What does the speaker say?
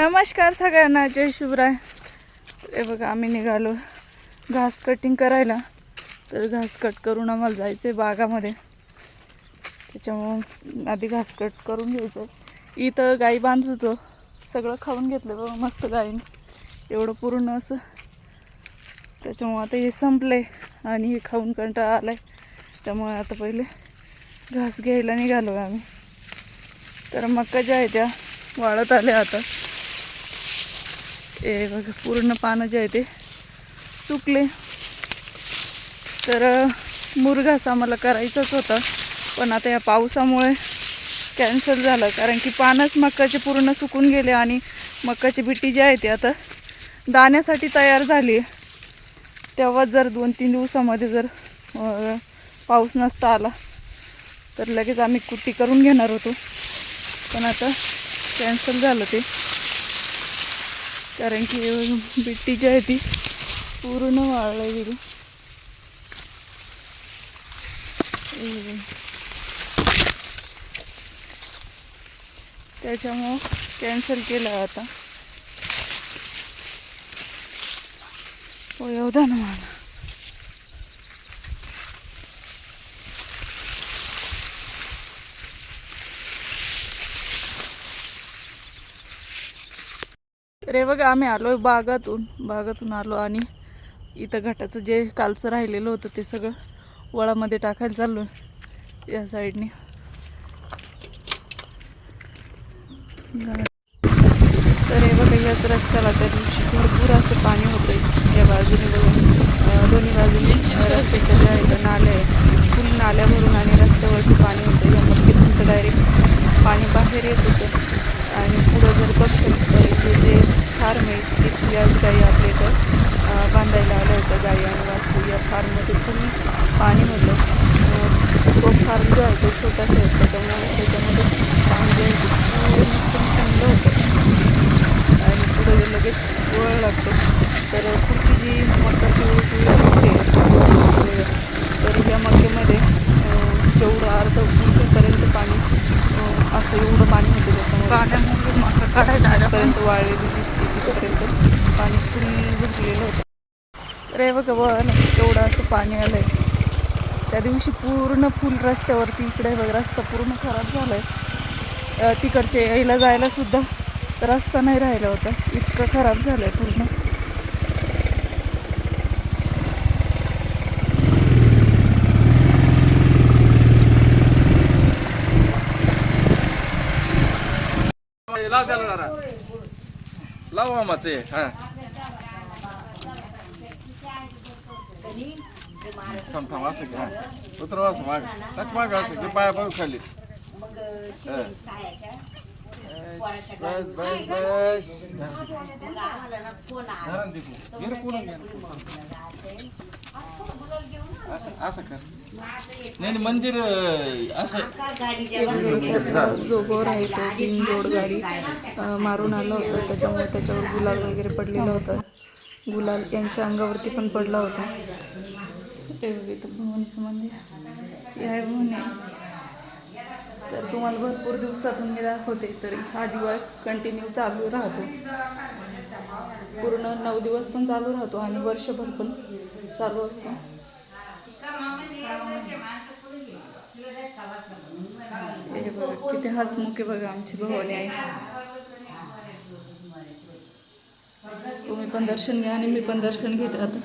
नमस्कार सगळ्यांना जय शिवराय. हे बघा आम्ही निघालो घास कटिंग करायला. तर घास कट करून आम्हाला जायचं आहे बागामध्ये. त्याच्यामुळं आधी घास कट करून घ्यायचं. इथं गाई बांधत. होतो सगळं खाऊन घेतलं बघा मस्त गाईने. एवढं पूर्ण असं. त्याच्यामुळं आता हे संपलंय आणि हे खाऊन कंटाळा आला आहे त्यामुळे आता पहिले घास घ्यायला निघालो आम्ही. तर मक्का ज्या आहे त्या वाळत आल्या आता. हे बघा पूर्ण पानं जे आहे ते सुकले. तर मुरघासा मला आम्हाला करायचाच होता पण आता या पावसामुळे कॅन्सल झालं कारण की पानच मक्काचे पूर्ण सुकून गेले आणि मक्काची बिट्टी जी आहे ती आता दाण्यासाठी तयार झाली आहे. तेव्हा जर दोन तीन दिवसामध्ये जर पाऊस नसता आला तर लगेच आम्ही कुट्टी करून घेणार होतो. पण आता कॅन्सल झालं ते. कारण की बिट्टी जी आहे ती पूर्ण वाळली गेली त्याच्यामुळं कॅन्सल केलं आता. हो येऊ ना मला. रे बघा आम्ही आलो बागातून. बागातून आलो आणि इथं घाटाचं जे कालचं राहिलेलं होतं ते सगळं वळामध्ये टाकायला चाललो या साईडने. तर हे बघा याच रस्त्याला त्या दिवशी भरपूर असं पाणी होतं या बाजूने दोन्ही बाजूने रस्त्याच्या ज्या आहेत नाल्या आहेत. फुल नाल्या भरून आणि रस्त्यावरती पाणी होतं या मग तर डायरेक्ट पाणी बाहेर येत होतं. आणि पुढं जर बघतो तर इथे जे फार्म आहे तिथे याच गाई आपल्या इथं. बांधायला आल्या होत्या गाई आणि वास्तू. या फार्ममध्ये फुल पाणी होतं तो फार्म जो आहे तो छोटासा आहे त्याच्यामुळे त्याच्यामध्ये पाणी जे आहे ते पूर्ण थंड होतं. आणि पुढे लगेच वळ लागतो तर पुढची जी मका पिवळी पिवळी दिसते तर ह्या मक्यामध्ये जेवढं अर्ध गुंठेपर्यंत पाणी असं एवढं पाणी होतं त्याच्यामध्ये. पाण्यामुळे मका काढायला आल्यापर्यंत वाळलेली दिसते. तिथपर्यंत पाणी फुल भरलेलं होतं. अरे हे एवढं असं पाणी आलं आहे त्या दिवशी पूर्ण फुल रस्त्यावरती इकडे बघ रस्ता पूर्ण खराब झाला आहे तिकडचे यायला जायला सुद्धा रस्ता नाही राहिला होता. इतकं खराब झालं आहे पूर्ण त्याला लावामाचे लाव मामाचे हा. थांब थांब असं घ्या उतरव असं माग. टाक माग असं घे पाया बघ खाली. बस बस बस घे. असं असं कर. नाही मंदिर असं. जो बोर आहे तो बिनजोड गाडी अं, मारून आला होता. त्याच्यामुळे त्याच्यावर गुलाल वगैरे पडलेला होता. गुलाल यांच्या अंगावरती पण पडला होता. ते भवानीचं मंदिर आहे. भवानी. तर तुम्हाला भरपूर दिवसातून मी दाखवते तर हा दिवा कंटिन्यू चालू राहतो. पूर्ण नऊ दिवस पण चालू राहतो आणि वर्षभर पण चालू असतो. इथे बघा हसमुखे बघा आमची भवानी आहे तुम्ही पण दर्शन घ्या आणि मी पण दर्शन घेत आता.